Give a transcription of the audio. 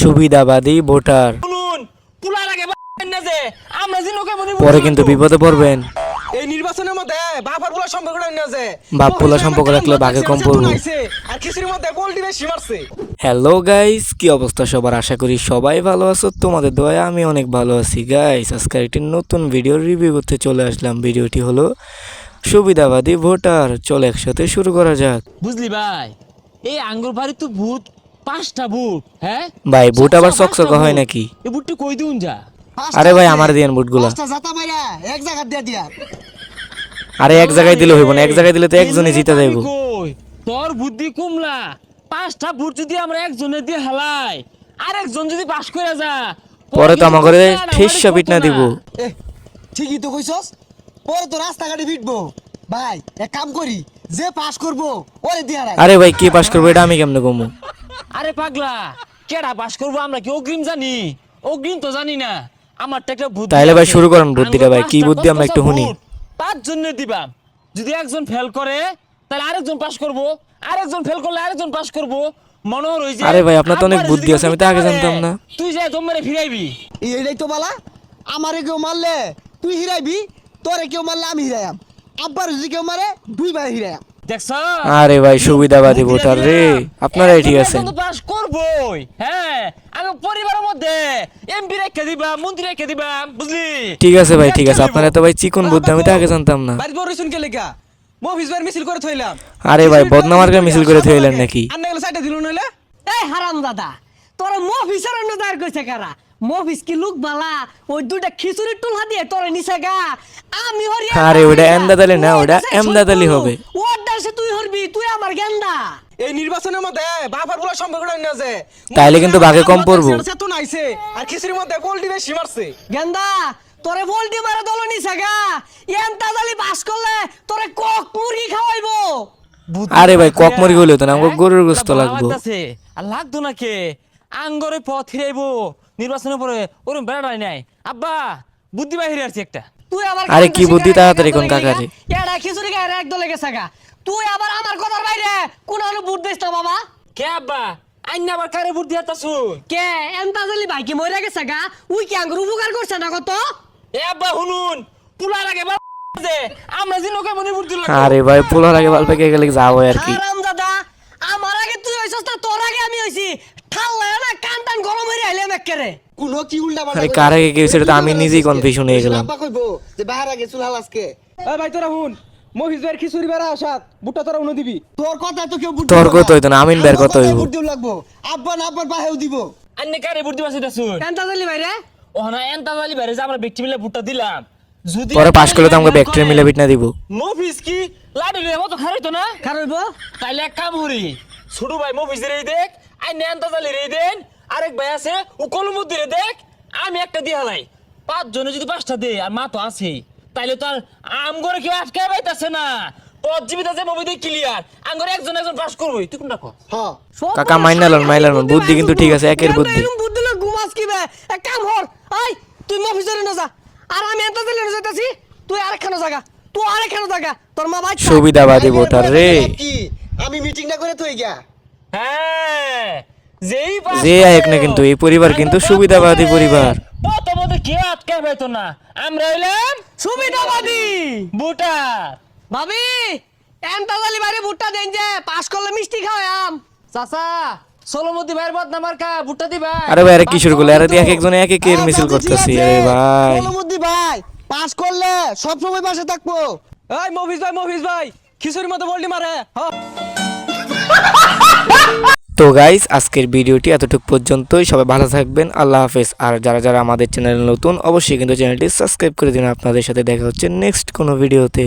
সুবিধাবাদী ভোটার। পরে কিন্তু বিপদে পড়বেন। এই নির্বাচনের মধ্যে বাবার পোলা সম্পর্ক না যে। বাপ পোলা সম্পর্ক রাখলে বাঘে কম পড়ব। আর খিচুড়ির মধ্যে পোল্ট্রি বেশি মারছে। হ্যালো গাইস কি অবস্থা সবার? আশা করি সবাই ভালো আছো তোমাদের দয়া আমি অনেক ভালো আছি। গাইস আজকে একটি নতুন ভিডিও রিভিউ করতে চলে আসলাম। ভিডিওটি হলো সুবিধাবাদী ভোটার। চলে একসাথে শুরু করা যাক। বুঝলি ভাই এই আঙ্গুর বাড়ি তো ভূত। পাঁচটা ভূত হ্যাঁ? ভাই ভোট আবার চকচকে হয়। নাকি? এই বুটটি কই দিউন যা? আরে ভাই আমার দিয়েন বুটগুলা। পাঁচটা জাতা মাইরা এক জায়গা দিয়ে দিয়া। আরে এক জায়গায় দিলে হইব না এক জায়গায় দিলে তো একজনই জিতে যাইব। কই, তোর বুদ্ধি কুমলা। পাঁচটা ভূত যদি আমরা একজনে দিয়ে হালাই আর একজন যদি পাস করে যা পরে তো আমার ঘরে ঠিসা পিট না। দিব। এ ঠিকই তো কইছস। পরে তো রাস্তাঘাটে ফিটবো ভাই এক কাম করি যে পাস করব ওরে দিয়া রাখ। আরে ভাই কে পাস করব এটা আমি কেমনে কমু? আরে পাগলা কেডা পাস করব আমরা কি? অগ্রিম জানি। অগ্রিম তো জানি না। আমার তো একটা বুদ্ধি তাইলে ভাই শুরু করেন বুদ্ধিটা ভাই, কি বুদ্ধি আমরা একটু শুনি। পাঁচ জন্য দিবাম যদি একজন ফেল করে তাহলে আরেকজন পাস করব। আরেকজন ফেল করলে আরেকজন পাস করব। মনোহর ওই যে আরে ভাই, আপনার তো অনেক বুদ্ধি আছে, আমি তো আগে জানতাম না। তুই যে দম মেরে ফিরাইবি এইটাই তো বালা। আমারে কেউ মারলে তুই হিরাইবি তোরে কেউ মারলে আমি হিরাইয়াম। আব্বার যদি কেউ মারে দুই ভাই হিরাইয়াম। আরে ভাই সুবিধাবাদী ভোটার রে। আপনারাই ঠিক আছেন। পাস করবই। হ্যাঁ আমি পরিবারের মধ্যে এমপি রেখে দিবা মন্ত্রী রেখে দিবা বুঝলি? ঠিক আছে ভাই ঠিক আছে। আপনারা তো ভাই চিকন বুদ্ধি আমি তো আগে জানতাম না। বাড়ি বড় শুনকে লেখা মফিস ভাই মিছিল করে থইলাম। আরে ভাই বদনামার্কে মিছিল করে থইলেন নাকি? আর না গেলে সাইডে দিল নইলে? এই হারাম দাদা তোরা মফিসের অন্য দায়ের কইছে কারা? মফিস কি লুক বালা? ওই দুইটা খিচুড়ি টুলহা দিয়ে তোরে নিছে গা। আমি হরি আরে ওটা এমদাদালি না, ওটা এমদাদালি হবে। ওর দাসে তুই হরবি তুই আমার গেন্দা। এই নির্বাচনের মধ্যে বাবার পোলা সম্পর্ক না যে। তাইলে কিন্তু বাঘে কম পড়ব। তো নাইছে আর খিচুড়ির মধ্যে মারছে। গেন্দা তোরে বলটি মারা দল নিছে গা। বাস করলে তোরে কক মুরগি খাওয়াইবো। আরে ভাই কক মুরগি হইল তো না আমাকে গরুর গোস্ত লাগবো। আর লাগতো না কে আঙ্গরে পথ ফিরাইবো। নির্বাচনের পরে ওরম বেড়াই নাই আব্বা বুদ্ধি বাহিরে আছে একটা। তুই আবার আরে কি বুদ্ধি তাড়াতাড়ি একদলে কোন। কাকারে? খিচুড়ি গায়ে এক দলে গেছে গা। তুই আবার আমার কথার বাইরে কোন আলু বুট দিস না বাবা? কে আব্বা? আইন আবার কারে কে? ভাই কি মরে গেছে গা। উই কি আঙ্গুর উপকার করছে না কত? এ আব্বা শুনুন। পুলা লাগে বা যে আমরা লোকে মনে বুদ্ধি লাগে আরে ভাই পোলার আগে পেকে গেলে যাব আর কি। আমার আগে তুই হইছস না তোর আগে আমি হইছি। গরম হইরে আইলাম একেরে কোন কি উল্টা পাল্টা আরে কার আগে এটা আমি নিজেই কনফিউশন হয়ে গেলাম। আব্বা কইবো যে বাহার আগে চুল হালাসকে এই ভাই তোরা হুন খিচুড়ি বেড়া আসাত বুটটা তোরা উনো দিবি। তোর কথা তো কেউ বুট তোর কত হইতো না, আমিন ভাইয়ের কত হইবো? বুট দিও লাগবো। আব্বা না আব্বার বাহেও দিব। আন্নে কারে এন্তা জালি ভাই রে? ও না এন্তা জালি বাইরে যে আমরা ব্যক্তি মিলে দিলাম। যদি পরে পাশ করলে তো আমাকে ব্যাকটেরিয়া মিলে পিট না দিব। মফিস কি? লাডি রে মতো খারাইতো না? খারইব তাইলে এক কাম করি। ছোট ভাই মফিস রে দেখ আই নেন তাজালি রে দেন আরেক ভাই আছে ও কলমুদ্দি রে দেখ আমি একটা দিয়ে হালাই। পাঁচ জনে যদি পাঁচটা দে আর মা তো আছে তাইলে তো আর আম করে কেউ আটকে পাইতাছে না। পদ জীবিত আছে দিয়ে ক্লিয়ার আম করে একজন একজন পাস করবই তুই কোনটা কর হ্যাঁ কাকা মাইনালন মাইনালন বুদ্ধি কিন্তু ঠিক আছে একের বুদ্ধি। বুদ্ধি না ঘুমাস কি বে? এক কাম হর আই তুই মফিসের না যা। আর আমি এন্তা জালি না যাইতাছি তুই আরেকখানে জায়গা তুই আরেকখানে জায়গা তোর মা ভাই সুবিধাবাদী ভোটার রে। কি? আমি মিটিং না করে তুই গিয়া। হ্যাঁ যে আয়েক না কিন্তু এই পরিবার কিন্তু সুবিধাবাদী পরিবার। কেউ আটকে পাইতো না? আমরা হইলাম সুবিধাবাদী। বুটার ভাবি বাইরে ভুট্টা দেন যে পাস করলে মিষ্টি খাওয়াম চাচা সোলমতি ভাইয়ের বদনাম আর কা ভুট্টা দিবা। আরে ভাই আরে কি শুরু করলে? আরে এক একজনে এক একের মিছিল করতেছি। আরে ভাই। কলমুদ্দি ভাই পাস করলে সব সময় পাশে থাকব। এই ভাই ভাই খিচুড়ির মতো বলটি মারে হ্যাঁ তো গাইস আজকের ভিডিওটি এতটুকু পর্যন্তই। সবাই ভালো থাকবেন, আল্লাহ হাফেজ। আর যারা যারা আমাদের চ্যানেল নতুন, অবশ্যই কিন্তু চ্যানেলটি সাবস্ক্রাইব করে দিন আপনাদের সাথে দেখা হচ্ছে নেক্সট কোনো ভিডিওতে